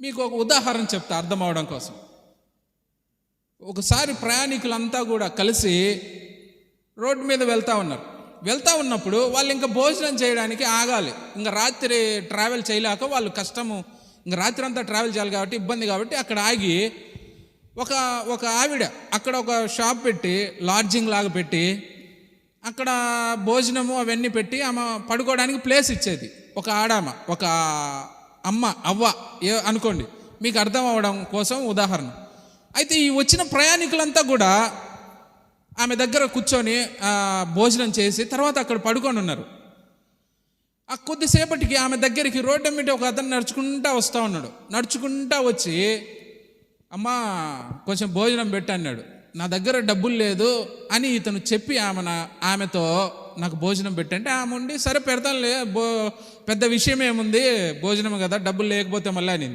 మీకు ఒక ఉదాహరణ చెప్తా అర్థం అవడం కోసం. ఒకసారి ప్రయాణికులంతా కూడా కలిసి రోడ్డు మీద వెళ్తా ఉన్నారు. వెళ్తా ఉన్నప్పుడు వాళ్ళు ఇంకా భోజనం చేయడానికి ఆగాలి. ఇంకా రాత్రి ట్రావెల్ చేయలేక వాళ్ళు కష్టము ఇంకా రాత్రి అంతా ట్రావెల్ చేయాలి కాబట్టి ఇబ్బంది కాబట్టి అక్కడ ఆగి ఒక ఒక ఆవిడ అక్కడ ఒక షాప్ పెట్టి లాడ్జింగ్ లాగా పెట్టి అక్కడ భోజనము అవన్నీ పెట్టి ఆమె పడుకోవడానికి ప్లేస్ ఇచ్చేది. ఒక ఆడామ ఒక అమ్మ అవ్వ ఏ అనుకోండి. మీకు అర్థం అవ్వడం కోసం ఉదాహరణ. అయితే ఈ వచ్చిన ప్రయాణికులంతా కూడా ఆమె దగ్గర కూర్చొని భోజనం చేసి తర్వాత అక్కడ పడుకొని ఉన్నారు. ఆ కొద్దిసేపటికి ఆమె దగ్గరికి రోడ్డు మీద ఒక అతను నడుచుకుంటా వస్తూ ఉన్నాడు. నడుచుకుంటా వచ్చి అమ్మా కొంచెం భోజనం పెట్టన్నాడు నా దగ్గర డబ్బులు లేదు అని ఇతను చెప్పి ఆమె ఆమెతో నాకు భోజనం పెట్టంటే ఆమె ఉండి సరే పెడతానులే బో పెద్ద విషయం ఏముంది? భోజనం కదా డబ్బులు లేకపోతే మళ్ళీ అని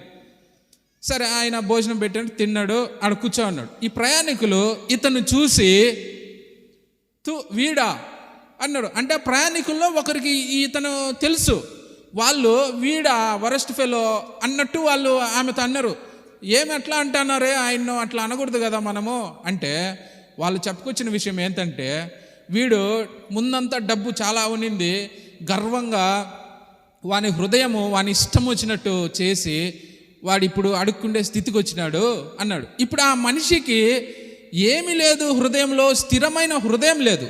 సరే ఆయన భోజనం పెట్టాడు తిన్నాడు ఆడ కూర్చో ఉన్నాడు ఈ ప్రయాణికులు ఇతను చూసి తు వీడా? అన్నాడు. అంటే ప్రయాణికుల్లో ఒకరికి ఇతను తెలుసు. వాళ్ళు వీడా వరస్ట్ ఫెలో అన్నట్టు వాళ్ళు ఆమెతో అన్నారు. ఏమి అట్లా అంటున్నారే? ఆయన్ను అట్లా అనకూడదు కదా మనము? అంటే వాళ్ళు చెప్పుకొచ్చిన విషయం ఏంటంటే వీడు ముందంతా డబ్బు చాలా ఉనింది గర్వంగా వాని హృదయము వాని ఇష్టం వచ్చినట్టు చేసి వాడు ఇప్పుడు అడుక్కుండే స్థితికి వచ్చినాడు అన్నాడు. ఇప్పుడు ఆ మనిషికి ఏమీ లేదు హృదయంలో స్థిరమైన హృదయం లేదు.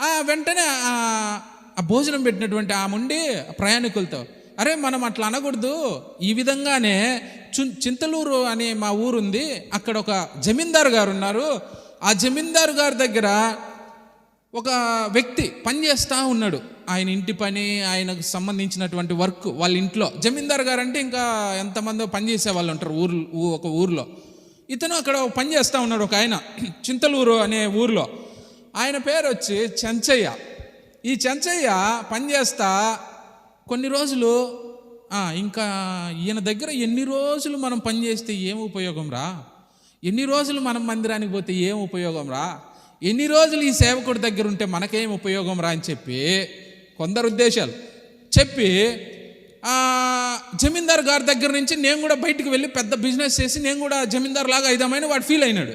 ఆ వెంటనే ఆ భోజనం పెట్టినటువంటి ఆ ఉండి ప్రయాణికులతో అరే మనం అట్లా అనకూడదు. ఈ విధంగానే చు చింతలూరు అనే మా ఊరుంది. అక్కడ ఒక జమీందారు గారు ఉన్నారు. ఆ జమీందారు గారి దగ్గర ఒక వ్యక్తి పని చేస్తూ ఉన్నాడు. ఆయన ఇంటి పని ఆయనకు సంబంధించినటువంటి వర్క్ వాళ్ళ ఇంట్లో. జమీందార్ గారు అంటే ఇంకా ఎంతమందో పని చేసే వాళ్ళు ఉంటారు ఊరు ఒక ఊర్లో. ఇతను అక్కడ పని చేస్తూ ఉన్నాడు ఒక ఆయన చింతలూరు అనే ఊర్లో. ఆయన పేరు వచ్చి చెంచయ్య. ఈ చెంచయ్య పని చేస్తా కొన్ని రోజులు ఇంకా ఈయన దగ్గర ఎన్ని రోజులు మనం పనిచేస్తే ఏం ఉపయోగం రా? ఎన్ని రోజులు మనం మందిరానికి పోతే ఏం ఉపయోగం రా? ఎన్ని రోజులు ఈ సేవకుడి దగ్గర ఉంటే మనకేం ఉపయోగం రా అని చెప్పి కొందరు ఉద్దేశాలు. చెప్పి జమీందార్ గారి దగ్గర నుంచి నేను కూడా బయటికి వెళ్ళి పెద్ద బిజినెస్ చేసి నేను కూడా జమీందార్ లాగా అయిదామని వాడు ఫీల్ అయినాడు.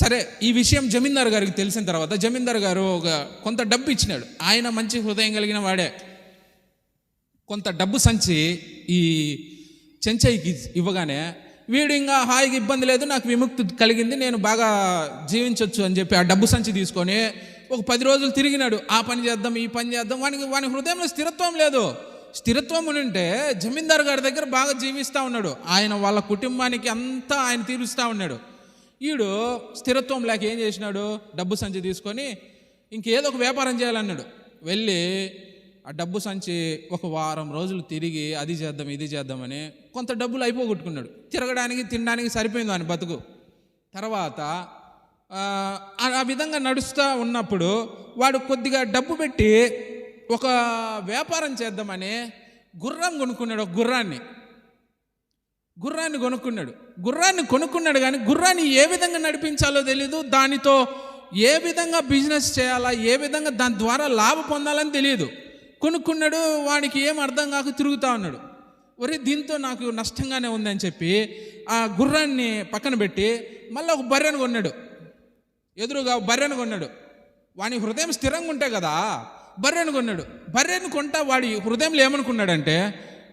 సరే ఈ విషయం జమీందార్ గారికి తెలిసిన తర్వాత జమీందార్ గారు ఒక కొంత డబ్బు ఇచ్చినాడు. ఆయన మంచి హృదయం కలిగిన వాడే. కొంత డబ్బు సంచి ఈ చెంచయ్యకి ఇవ్వగానే వీడు ఇంకా హాయిగా ఇబ్బంది లేదు నాకు విముక్తి కలిగింది నేను బాగా జీవించవచ్చు అని చెప్పి ఆ డబ్బు సంచి తీసుకొని ఒక పది రోజులు తిరిగినాడు. ఆ పని చేద్దాం ఈ పని చేద్దాం. వానికి వాని హృదయంలో స్థిరత్వం లేదు. స్థిరత్వం ఉంటే జమీందారు గారి దగ్గర బాగా జీవిస్తూ ఉన్నాడు. ఆయన వాళ్ళ కుటుంబానికి అంతా ఆయన తీరుస్తూ ఉన్నాడు. ఈడు స్థిరత్వం లేక ఏం చేసినాడు? డబ్బు సంచి తీసుకొని ఇంకేదో ఒక వ్యాపారం చేయాలన్నాడు. వెళ్ళి ఆ డబ్బు సంచి ఒక వారం రోజులు తిరిగి అది చేద్దాం ఇది చేద్దామని కొంత డబ్బులు అయిపోగొట్టుకున్నాడు. తిరగడానికి తినడానికి సరిపోయింది ఆయన బతుకు. తర్వాత ఆ, విధంగా నడుస్తూ ఉన్నప్పుడు వాడు కొద్దిగా డబ్బు పెట్టి ఒక వ్యాపారం చేద్దామని గుర్రం కొనుక్కున్నాడు ఒక గుర్రాన్ని. గుర్రాన్ని కొనుక్కున్నాడు. గుర్రాన్ని కొనుక్కున్నాడు కానీ గుర్రాన్ని ఏ విధంగా నడిపించాలో తెలియదు దానితో ఏ విధంగా బిజినెస్ చేయాలా ఏ విధంగా దాని ద్వారా లాభం పొందాలని తెలియదు కొనుక్కున్నాడు వాడికి ఏం అర్థం కాక తిరుగుతూ ఉన్నాడు. ఒరే దీంతో నాకు నష్టంగానే ఉందని చెప్పి ఆ గుర్రాన్ని పక్కన పెట్టి మళ్ళీ ఒక బర్రెను కొన్నాడు. ఎదురుగా బర్రెను కొన్నాడు. వాని హృదయం స్థిరంగా ఉంటే కదా బర్రెను కొన్నాడు. బర్రెను కొంటా వాడి హృదయంలో ఏమనుకున్నాడంటే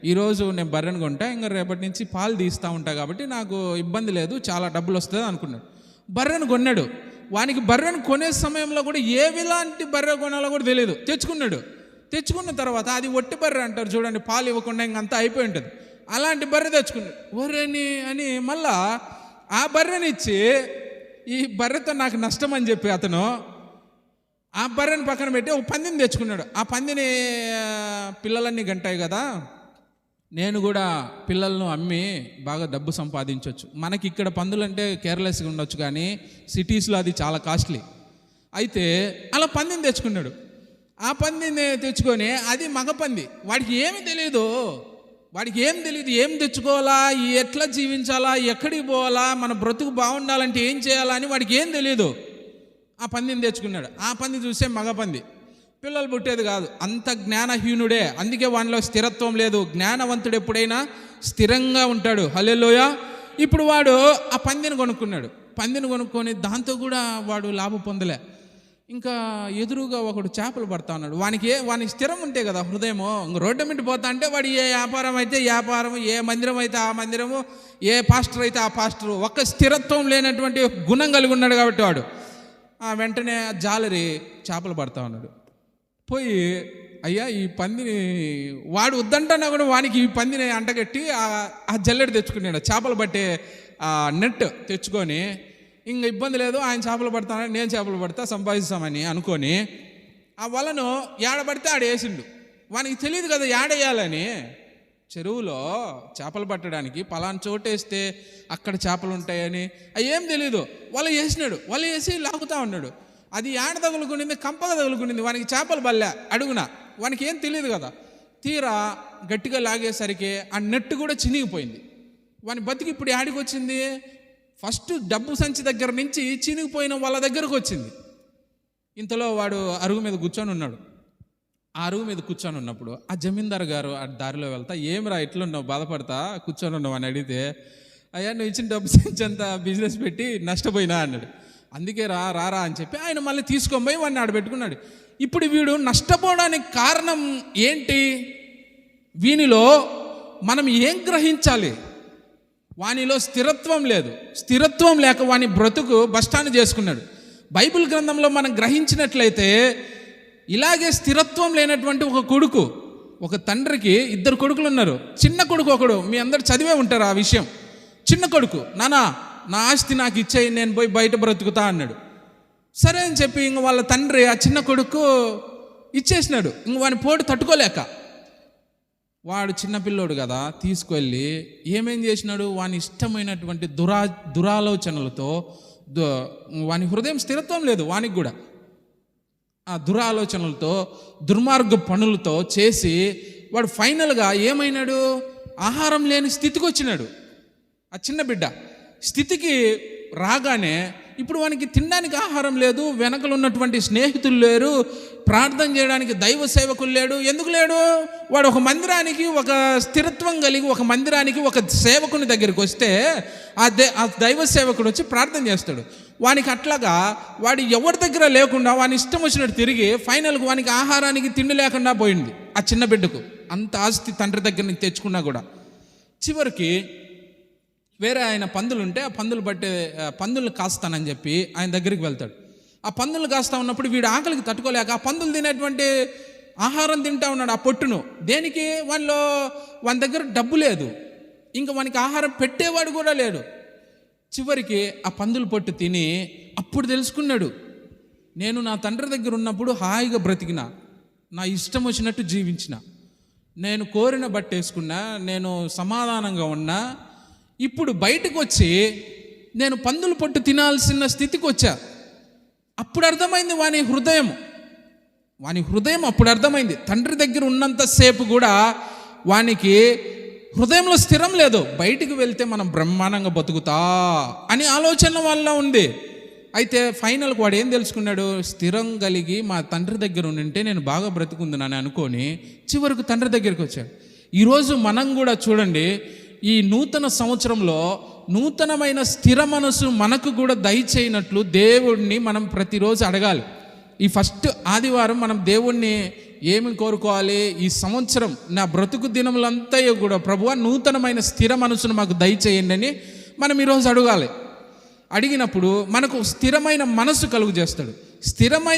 ఈరోజు నేను బర్రెను కొంటా ఇంకా రేపటి నుంచి పాలు తీస్తూ ఉంటా కాబట్టి నాకు ఇబ్బంది లేదు చాలా డబ్బులు వస్తుంది అనుకున్నాడు. బర్రెను కొన్నాడు. వానికి బర్రెను కొనే సమయంలో కూడా ఏ విలాంటి బర్రె కొనాలో కూడా తెలియదు తెచ్చుకున్నాడు. తెచ్చుకున్న తర్వాత అది ఒట్టి బర్రె అంటారు చూడండి పాలు ఇవ్వకుండా ఇంకంతా అయిపోయి ఉంటుంది. అలాంటి బర్రె తెచ్చుకున్నాడు ఒరేని అని మళ్ళా ఆ బర్రెనిచ్చి ఈ బర్రెతో నాకు నష్టం అని చెప్పి అతను ఆ బర్రెని పక్కన పెట్టి ఒక పందిని తెచ్చుకున్నాడు. ఆ పందిని పిల్లలన్నీ గంటాయి కదా నేను కూడా పిల్లలను అమ్మి బాగా డబ్బు సంపాదించవచ్చు మనకి ఇక్కడ పందులంటే కేర్లెస్గా ఉండొచ్చు కానీ సిటీస్లో అది చాలా కాస్ట్లీ. అయితే అలా పందిని తెచ్చుకున్నాడు. ఆ పందిని తెచ్చుకొని అది మగ పంది. వాడికి ఏమి తెలియదు వాడికి ఏం తెలియదు ఏం తెచ్చుకోవాలా ఎట్లా జీవించాలా ఎక్కడికి పోవాలా మన బ్రతుకు బాగుండాలంటే ఏం చేయాలా అని వాడికి ఏం తెలియదు ఆ పందిని తెచ్చుకున్నాడు. ఆ పంది చూస్తే మగ పంది. పిల్లలు పుట్టేది కాదు. అంత జ్ఞానహీనుడే. అందుకే వానిలో స్థిరత్వం లేదు. జ్ఞానవంతుడు ఎప్పుడైనా స్థిరంగా ఉంటాడు. హల్లెలూయా. ఇప్పుడు వాడు ఆ పందిని కొనుక్కున్నాడు. పందిని కొనుక్కొని దాంతో కూడా వాడు లాభం పొందలే. ఇంకా ఎదురుగా ఒకడు చేపలు పడతా ఉన్నాడు. వానికి ఏ వానికి స్థిరం ఉంటే కదా హృదయము. ఇంక రోడ్డు మీద పోతా అంటే వాడు ఏ వ్యాపారం అయితే వ్యాపారం ఏ మందిరం అయితే ఆ మందిరము ఏ పాస్టర్ అయితే ఆ పాస్టరు ఒక్క స్థిరత్వం లేనటువంటి గుణం కలిగి ఉన్నాడు కాబట్టి వాడు. ఆ వెంటనే ఆ జాలరి చేపలు పడతా ఉన్నాడు. పోయి అయ్యా ఈ పందిని వాడు వద్దంటన్నా కూడా వానికి ఈ పందిని అంటగట్టి ఆ- ఆ జల్లెడ తెచ్చుకున్నాడు. చేపలు పట్టే ఆ నెట్ తెచ్చుకొని ఇంక ఇబ్బంది లేదు ఆయన చేపలు పడతానని నేను చేపలు పడతా సంపాదిస్తామని అనుకొని ఆ వలను ఏడబడితే ఆడ వేసిండు వానికి తెలియదు కదా ఏడేయాలని. చెరువులో చేపలు పట్టడానికి పలానా చోటు వేస్తే అక్కడ చేపలు ఉంటాయని. అవి ఏం తెలియదు వాళ్ళు వేసినాడు వాళ్ళు వేసి లాగుతా ఉన్నాడు. అది ఏడ తగులుకునింది కంపగా తగులుకునింది వానికి చేపలు బల్లే అడుగున. వానికి ఏం తెలియదు కదా. తీరా గట్టిగా లాగేసరికి ఆ నెట్టు కూడా చినిగిపోయింది. వాని బతికి ఇప్పుడు యాడికి వచ్చింది ఫస్ట్ డబ్బు సంచి దగ్గర నుంచి చినిగిపోయిన వాళ్ళ దగ్గరకు వచ్చింది. ఇంతలో వాడు అరుగు మీద కూర్చొని ఉన్నాడు. ఆ అరుగు మీద కూర్చొని ఉన్నప్పుడు ఆ జమీందార్ గారు ఆ దారిలో వెళ్తా ఏమిరా ఎట్లున్నావు బాధపడతా? కూర్చొని ఉన్నావు? అని అడిగితే అయ్యా నువ్వు ఇచ్చిన డబ్బు సంచి అంతా బిజినెస్ పెట్టి నష్టపోయినా? అన్నాడు. అందుకే రా రారా అని చెప్పి ఆయన మళ్ళీ తీసుకొని పోయి వాడిని ఆడబెట్టుకున్నాడు. ఇప్పుడు వీడు నష్టపోవడానికి కారణం ఏంటి? వీనిలో మనం ఏం గ్రహించాలి? వానిలో స్థిరత్వం లేదు. స్థిరత్వం లేక వాని బ్రతుకు బస్టాండ్ చేసుకున్నాడు. బైబిల్ గ్రంథంలో మనం గ్రహించినట్లయితే ఇలాగే స్థిరత్వం లేనటువంటి ఒక కొడుకు ఒక తండ్రికి ఇద్దరు కొడుకులు ఉన్నారు చిన్న కొడుకు ఒకడు మీ అందరు చదివే ఉంటారు ఆ విషయం. చిన్న కొడుకు నానా నా ఆస్తి నాకు ఇచ్చేయి నేను పోయి బయట బ్రతుకుతా అన్నాడు. సరే అని చెప్పి ఇంక వాళ్ళ తండ్రి ఆ చిన్న కొడుకు ఇచ్చేసినాడు. ఇంక వాని పోటు తట్టుకోలేక వాడు చిన్నపిల్లోడు కదా తీసుకువెళ్ళి ఏమేం చేసినాడు? వాని ఇష్టమైనటువంటి దురా దురాలోచనలతో దు వాని హృదయం స్థిరత్వం లేదు వానికి కూడా. ఆ దురాలోచనలతో దుర్మార్గ పనులతో చేసి వాడు ఫైనల్గా ఏమైనాడు? ఆహారం లేని స్థితికి వచ్చినాడు. ఆ చిన్న బిడ్డ స్థితికి రాగానే ఇప్పుడు వానికి తినడానికి ఆహారం లేదు వెనకలు ఉన్నటువంటి స్నేహితులు లేరు ప్రార్థన చేయడానికి దైవ సేవకులు లేడు. ఎందుకు లేడు? వాడు ఒక మందిరానికి ఒక స్థిరత్వం కలిగి ఒక మందిరానికి ఒక సేవకుని దగ్గరికి వస్తే ఆ దే ఆ దైవ సేవకుడు వచ్చి ప్రార్థన చేస్తాడు. వానికి అట్లాగా వాడు ఎవరి దగ్గర లేకుండా వాని ఇష్టం వచ్చినట్టు తిరిగి ఫైనల్కి వానికి ఆహారానికి తిండి లేకుండా పోయింది. ఆ చిన్న బిడ్డకు. అంత ఆస్తి తండ్రి దగ్గర నుంచి తెచ్చుకున్నా కూడా. చివరికి వేరే ఆయన పందులు ఉంటే ఆ పందులు పట్టే పందులు కాస్తానని చెప్పి ఆయన దగ్గరికి వెళ్తాడు. ఆ పందులు కాస్తా ఉన్నప్పుడు వీడు ఆకలికి తట్టుకోలేక ఆ పందులు తినేటువంటి ఆహారం తింటా ఉన్నాడు ఆ పొట్టును. దేనికి? వాళ్ళు వాని దగ్గర డబ్బు లేదు. ఇంకా వానికి ఆహారం పెట్టేవాడు కూడా లేడు. చివరికి ఆ పందులు పొట్టు తిని అప్పుడు తెలుసుకున్నాడు నేను నా తండ్రి దగ్గర ఉన్నప్పుడు హాయిగా బ్రతికిన నా ఇష్టం వచ్చినట్టు జీవించిన నేను కోరిన బట్టేసుకున్నా నేను సమాధానంగా ఉన్నా ఇప్పుడు బయటకు వచ్చి నేను పందులు పొట్టు తినాల్సిన స్థితికి వచ్చా అప్పుడు అర్థమైంది వాని హృదయం. వాని హృదయం అప్పుడు అర్థమైంది. తండ్రి దగ్గర ఉన్నంతసేపు కూడా వానికి హృదయంలో స్థిరం లేదు. బయటికి వెళ్తే మనం బ్రహ్మాండంగా బతుకుతా అని ఆలోచన వల్ల ఉంది. అయితే ఫైనల్కి వాడు ఏం తెలుసుకున్నాడు? స్థిరం కలిగి మా తండ్రి దగ్గర ఉంటే నేను బాగా బ్రతుకుందని అనుకొని చివరకు తండ్రి దగ్గరికి వచ్చాడు. ఈరోజు మనం కూడా చూడండి ఈ నూతన సంవత్సరంలో నూతనమైన స్థిర మనసు మనకు కూడా దయచేయనట్లు దేవుడిని మనం ప్రతిరోజు అడగాలి. ఈ ఫస్ట్ ఆదివారం మనం దేవుణ్ణి ఏమి కోరుకోవాలి? ఈ సంవత్సరం నా బ్రతుకు దినములంతా కూడా ప్రభువా నూతనమైన స్థిర మనసును మాకు దయచేయండి అని మనం ఈరోజు అడగాలి. అడిగినప్పుడు మనకు స్థిరమైన మనసు కలుగు చేస్తాడు స్థిరమైన